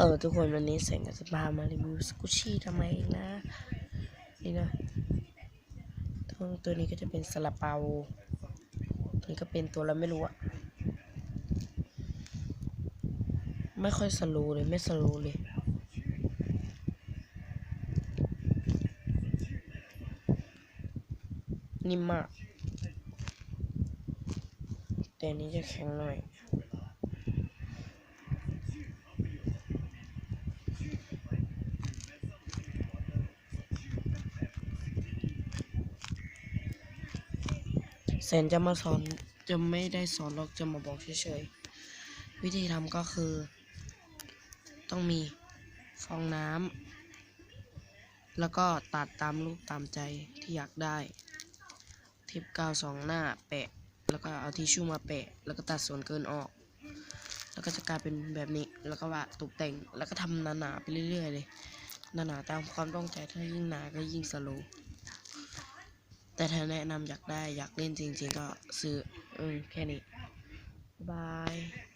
เออ ทุกคนวันนี้แสงจะพามารีวิวสกูชี่ทำไมนะ นี่นะตัวตัวนี้ก็จะเป็นซาลาเปาตัวนี้ก็เป็นตัวแล้วไม่รู้อะไม่ค่อยสโลเลยไม่สโลเลยนิ่มมากแต่นนี้จะแข็งหน่อย แสนจะมาสอนจะไม่ได้สอนหรอกจะมาบอกเฉยๆ วิธีทำก็คือ ต้องมีฟองน้ำแล้วก็ตัดตามรูปตามใจที่อยากได้เทปกาวสองหน้าแปะ แล้วก็เอาทิชชู่มาแปะ แล้วก็ตัดส่วนเกินออก แล้วก็จะกลายเป็นแบบนี้แล้วก็วาดตกแต่งแล้วก็ทำหนาๆไปเรื่อยๆเลยหนาๆตามความต้องใจถ้ายิ่งหนาก็ยิ่งสโลว์ แต่ถ้าแนะนำอยากได้อยากเล่นจริง ๆ ก็ซื้อ อืม แค่นี้บ๊ายบาย